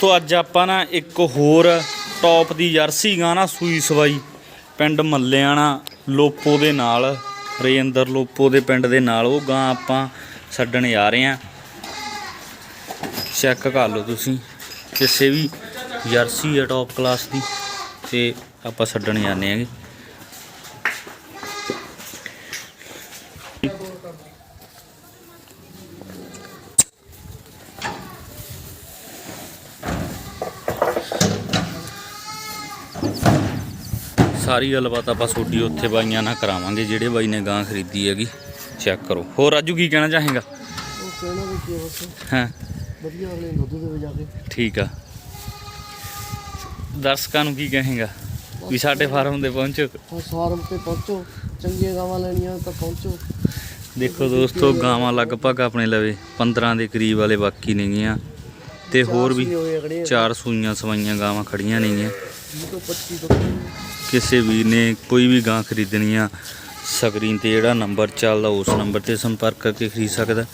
ਦੋਸਤੋ, ਅੱਜ ਆਪਾਂ ਨਾ ਇੱਕ ਹੋਰ ਟੌਪ ਦੀ ਜਰਸੀ ਗਾਂ ਨਾ ਸੂਈ ਸਵਾਈ ਪਿੰਡ ਮੱਲਿਆਣਾ ਲੋਪੋ ਦੇ ਨਾਲ ਰੇਂਦਰ ਲੋਪੋ ਦੇ ਪਿੰਡ ਦੇ ਨਾਲ। ਉਹ ਗਾਂ ਆਪਾਂ ਛੱਡਣ ਜਾ ਰਹੇ ਆ ਚੈੱਕ ਕਰ ਲਓ ਤੁਸੀਂ, ਕਿਸੇ ਵੀ ਜਰਸੀ ਆ ਟੌਪ ਕਲਾਸ ਦੀ, ਤੇ ਆਪਾਂ ਛੱਡਣ ਜਾਂਦੇ ਆਂਗੇ ਸਾਰੀ ਗੱਲਬਾਤ ਆਪਾਂ ਤੁਹਾਡੀ ਉੱਥੇ ਬਾਈਆਂ ਨਾਲ ਕਰਾਵਾਂਗੇ ਜਿਹੜੇ ਬਾਈ ਨੇ ਗਾਂ ਖਰੀਦੀ ਹੈਗੀ ਚੈੱਕ ਕਰੋ। ਹੋਰ ਰਾਜੂ ਕੀ ਕਹਿਣਾ ਚਾਹੇਗਾ? ਉਹ ਕਹਿਣਾ ਵੀ ਕੀ ਆ ਬਸ। ਹਾਂ? ਵਧੀਆ ਅਗਲੇ ਨੂੰ ਦੁੱਧ ਦੇਵੇ ਜਾ ਕੇ। ਠੀਕ ਆ। ਦਰਸ਼ਕਾਂ ਨੂੰ ਕੀ ਕਹੇਗਾ? ਵੀ ਸਾਡੇ ਫਾਰਮ ਦੇ ਪਹੁੰਚੋ। ਫਾਰਮ ਤੇ ਪਹੁੰਚੋ। ਚੰਗੀਆਂ ਗਾਵਾਂ ਲੈਣੀਆਂ ਤਾਂ ਪਹੁੰਚੋ। ਦੇਖੋ ਦੋਸਤੋ ਗਾਵਾਂ ਲਗਭਗ ਆਪਣੇ ਲਵੇ 15 ਦੇ ਕਰੀਬ ਵਾਲੇ ਬਾਕੀ ਨੇਗੀਆਂ ਤੇ ਹੋਰ ਵੀ ਚਾਰ ਸੂਈਆਂ ਸਵਾਈਆਂ ਗਾਵਾਂ ਖੜੀਆਂ ਨੇਗੀਆਂ। 20 ਤੋਂ 25 ਤੋਂ ਕਿਸੇ ਵੀਰ ਨੇ ਕੋਈ ਵੀ ਗਾਂ ਖਰੀਦਣੀ ਆ ਸਕਰੀਨ ਤੇ ਜਿਹੜਾ ਨੰਬਰ ਚੱਲਦਾ ਉਸ ਨੰਬਰ ਤੇ ਸੰਪਰਕ ਕਰਕੇ ਖਰੀਦ ਸਕਦਾ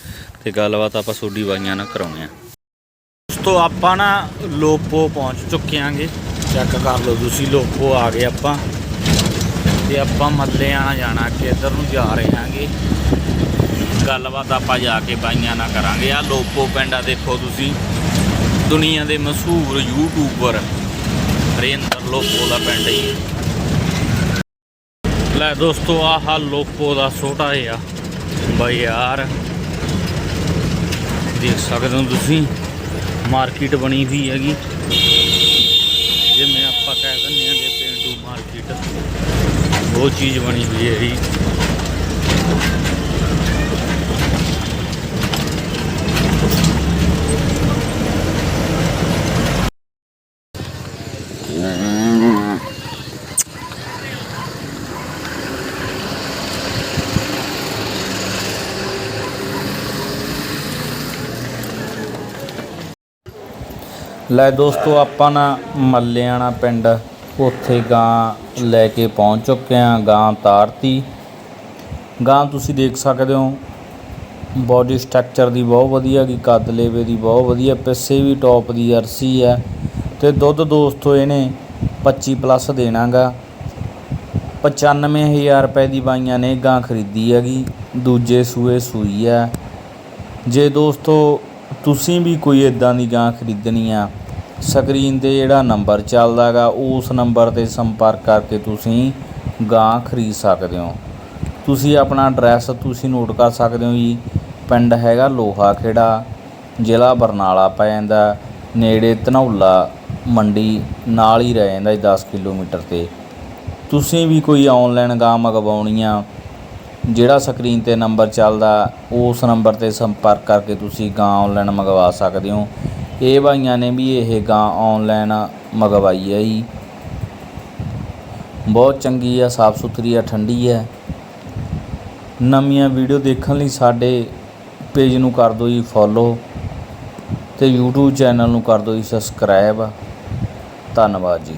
ਤੇ ਗੱਲਬਾਤ ਆਪਾਂ ਸੋਡੀ ਬਾਈਆਂ ਨਾਲ ਕਰਾਉਣੇ ਆ। ਦੋਸਤੋ, ਆਪਾਂ ਨਾ ਲੋਪੋ ਪਹੁੰਚ ਚੁੱਕੇ ਆਂਗੇ। ਚੈੱਕ ਕਰ ਲਓ ਤੁਸੀਂ, ਲੋਪੋ ਆ ਗਏ ਆਪਾਂ। ਤੇ ਆਪਾਂ ਮੱਲੇ ਆਣਾ ਜਾਣਾ, ਕਿ ਇੱਧਰ ਨੂੰ ਜਾ ਰਹੇ ਆਂਗੇ। ਗੱਲਬਾਤ ਆਪਾਂ ਜਾ ਕੇ ਬਾਈਆਂ ਨਾਲ ਕਰਾਂਗੇ। ਆ ਲੋਪੋ ਪਿੰਡ ਆ, ਦੇਖੋ ਤੁਸੀਂ। ਦੁਨੀਆ ਦੇ ਮਸ਼ਹੂਰ ਯੂਟਿਊਬਰ ਰੇਂਦਰ ਲੋਪੋ ਦਾ ਪਿੰਡ ਹੀ। ਲੈ ਦੋਸਤੋ, ਆਹ ਲੋਪੋ ਦਾ ਛੋਟਾ ਜਿਹਾ ਬਈ ਯਾਰ ਦੇਖ ਸਕਦੇ ਹੋ ਤੁਸੀਂ, ਮਾਰਕੀਟ ਬਣੀ ਹੋਈ ਹੈਗੀ। ਜਿਵੇਂ ਆਪਾਂ ਕਹਿ ਦਿੰਦੇ ਹਾਂ ਕਿ ਪੇਂਡੂ ਮਾਰਕੀਟ, ਉਹ ਚੀਜ਼ ਬਣੀ ਹੋਈ ਹੈ ਜੀ ਲੈ ਦੋਸਤੋ, ਆਪਾਂ ਨਾ ਮੱਲਿਆਣਾ ਪਿੰਡ ਉੱਥੇ ਗਾਂ ਲੈ ਕੇ ਪਹੁੰਚ ਚੁੱਕੇ ਆ ਗਾਂ ਤਾਰਤੀ। ਗਾਂ ਤੁਸੀਂ ਦੇਖ ਸਕਦੇ ਹੋ ਬਾਡੀ ਸਟਰਕਚਰ ਦੀ ਬਹੁਤ ਵਧੀਆ ਗੀ ਕੱਦ ਲੇਵੇ ਦੀ ਬਹੁਤ ਵਧੀਆ, ਪਿੱਛੇ ਵੀ ਟੌਪ ਦੀ ਅਰਸੀ ਹੈ। ਤੇ ਦੁੱਧ ਦੋਸਤੋ, ਇਹਨੇ 25 ਪਲੱਸ ਦੇਣਾਗਾ। 95000 ਰੁਪਏ ਦੀ ਬਾਈਆਂ ਨੇ ਗਾਂ ਖਰੀਦੀ ਹੈਗੀ, ਦੂਜੇ ਸੂਏ ਸੂਈ ਹੈ। ਜੇ ਦੋਸਤੋ ਤੁਸੀਂ ਵੀ ਕੋਈ ਇੱਦਾਂ ਦੀ ਗਾਂ ਖਰੀਦਣੀ ਆ? ਸਕਰੀਨ ਤੇ ਜਿਹੜਾ ਨੰਬਰ ਚੱਲਦਾ ਗਾ ਉਸ ਨੰਬਰ ਤੇ ਸੰਪਰਕ ਕਰਕੇ ਤੁਸੀਂ ਗਾਂ ਖਰੀਦ ਸਕਦੇ ਹੋ। ਤੁਸੀਂ ਆਪਣਾ ਐਡਰੈਸ ਤੁਸੀਂ ਨੋਟ ਕਰ ਸਕਦੇ ਹੋ ਜੀ। ਪਿੰਡ ਹੈਗਾ ਲੋਹਾ ਖੇੜਾ, ਜ਼ਿਲ੍ਹਾ ਬਰਨਾਲਾ ਪੈ ਜਾਂਦਾ, ਨੇੜੇ ਧਨੌਲਾ ਮੰਡੀ, ਨਾਲ ਹੀ ਰਹਿ ਜਾਂਦਾ ਜੀ 10 ਕਿਲੋਮੀਟਰ ਤੇ। ਤੁਸੀਂ ਵੀ ਕੋਈ ਆਨਲਾਈਨ ਗਾਂ ਮੰਗਵਾਉਣੀ ਆ ਜਿਹੜਾ ਸਕਰੀਨ ਤੇ ਨੰਬਰ ਚੱਲਦਾ, ਉਸ ਨੰਬਰ ਤੇ ਸੰਪਰਕ ਕਰਕੇ ਤੁਸੀਂ ਗਾਂ ਆਨਲਾਈਨ ਮੰਗਵਾ ਸਕਦੇ ਹੋ। ਇਹ ਭਾਈਆਂ ਨੇ ਵੀ ਇਹ ਗਾਂ ਆਨਲਾਈਨ ਮੰਗਵਾਈ ਹੈ ਜੀ। ਬਹੁਤ ਚੰਗੀ ਆ, ਸਾਫ਼ ਸੁਥਰੀ ਆ, ਠੰਡੀ ਹੈ। ਨਵੀਆਂ ਵੀਡੀਓ ਦੇਖਣ ਲਈ ਸਾਡੇ ਪੇਜ ਨੂੰ ਕਰ ਦਿਓ ਜੀ ਫੋਲੋ ਤੇ YouTube ਚੈਨਲ ਨੂੰ ਕਰ ਦਿਓ ਜੀ ਸਬਸਕ੍ਰਾਈਬ ਧੰਨਵਾਦ ਜੀ।